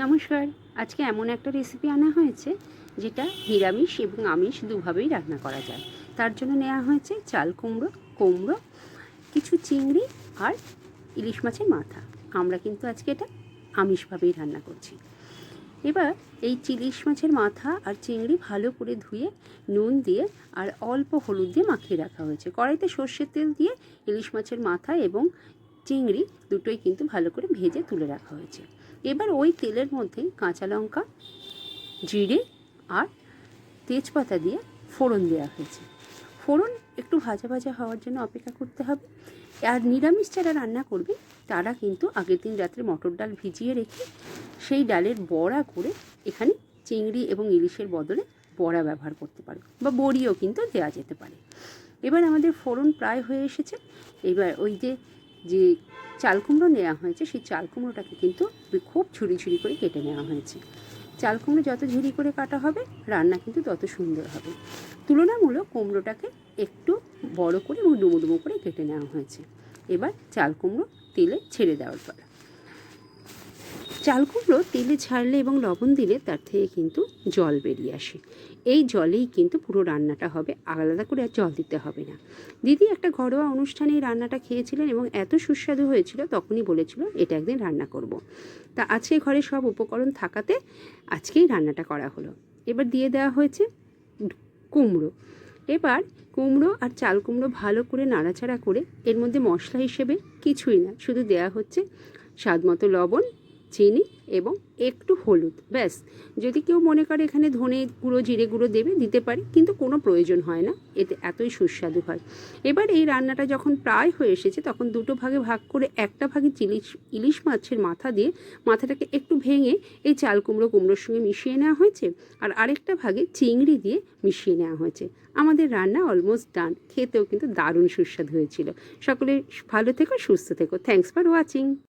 নমস্কার। আজকে এমন একটা রেসিপি আনা হয়েছে, যেটা নিরামিষ এবং আমিষ দুভাবেই রান্না করা যায়। তার জন্য নেওয়া হয়েছে চাল কুমড়ো কুমড়ো, কিছু চিংড়ি আর ইলিশ মাছের মাথা। আমরা কিন্তু আজকে এটা আমিষভাবেই রান্না করছি। এবার এই ইলিশ মাছের মাথা আর চিংড়ি ভালো করে ধুয়ে, নুন দিয়ে আর অল্প হলুদ দিয়ে মাখিয়ে রাখা হয়েছে। কড়াইতে সর্ষের তেল দিয়ে ইলিশ মাছের মাথা এবং চিংড়ি দুটোই কিন্তু ভালো করে ভেজে তুলে রাখা হয়েছে। এবার ওই তেলের মধ্যে কাঁচা লঙ্কা, জিরে আর তেজপাতা দিয়ে ফোড়ন দেওয়া হয়েছে। ফোড়ন একটু ভাজা ভাজা হওয়ার জন্য অপেক্ষা করতে হবে। আর নিরামিষ যারা রান্না করবে, তারা কিন্তু আগের দিন রাত্রে মটর ডাল ভিজিয়ে রেখে সেই ডালের বড়া করে এখানে চিংড়ি এবং ইলিশের বদলে বড়া ব্যবহার করতে পারে। বা বড়িও কিন্তু দেওয়া যেতে পারে। এবার আমাদের ফোড়ন প্রায় হয়ে এসেছে। এবার ওই যে যে চাল কুমড়ো নেওয়া হয়েছে, সেই চাল কুমড়োটাকে কিন্তু খুব ঝুড়ি ঝুড়ি করে কেটে নেওয়া হয়েছে। চাল কুমড়ো যত ঝুড়ি করে কাটা হবে, রান্না কিন্তু তত সুন্দর হবে। তুলনামূলক কুমড়োটাকে একটু বড় করে এবং ডুমো ডুমো করে কেটে নেওয়া হয়েছে। এবার চাল কুমড়ো তেলে ছেড়ে দেওয়ার পর চাল কুমড়ো তেলে ছাড়লে এবং লবণ দিলে তার থেকে কিন্তু জল বেরিয়ে আসে। এই জলেই কিন্তু পুরো রান্নাটা হবে, আলাদা করে আর জল দিতে হবে না। দিদি একটা ঘরোয়া অনুষ্ঠানে এই রান্নাটা খেয়েছিলেন এবং এত সুস্বাদু হয়েছিল, তখনই বলেছিল, এটা একদিন রান্না করব। তা আজকে ঘরে সব উপকরণ থাকাতে আজকেই রান্নাটা করা হলো। এবার দিয়ে দেওয়া হয়েছে কুমড়ো। এবার কুমড়ো আর চাল কুমড়ো ভালো করে নাড়াচাড়া করে, এর মধ্যে মশলা হিসেবে কিছুই না, শুধু দেওয়া হচ্ছে স্বাদ মতো লবণ চিনি এবং একটু হলুদ, ব্যাস। যদি কেউ মনে করে এখানে ধনে গুঁড়ো, জিরে গুঁড়ো দেবে, দিতে পারে, কিন্তু কোনো প্রয়োজন হয় না, এতে এতই সুস্বাদু হয়। এবার এই রান্নাটা যখন প্রায় হয়ে এসেছে, তখন দুটো ভাগে ভাগ করে একটা ভাগে চিলিশ ইলিশ মাছের মাথা দিয়ে মাথাটাকে একটু ভেঙে এই চাল কুমড়ো, কুমড়োর সঙ্গে মিশিয়ে নেওয়া হয়েছে, আর আরেকটা ভাগে চিংড়ি দিয়ে মিশিয়ে নেওয়া হয়েছে। আমাদের রান্না অলমোস্ট ডান খেতেও কিন্তু দারুণ সুস্বাদু হয়েছিল। সকলে ভালো থেকো, সুস্থ থেকো। Thanks for watching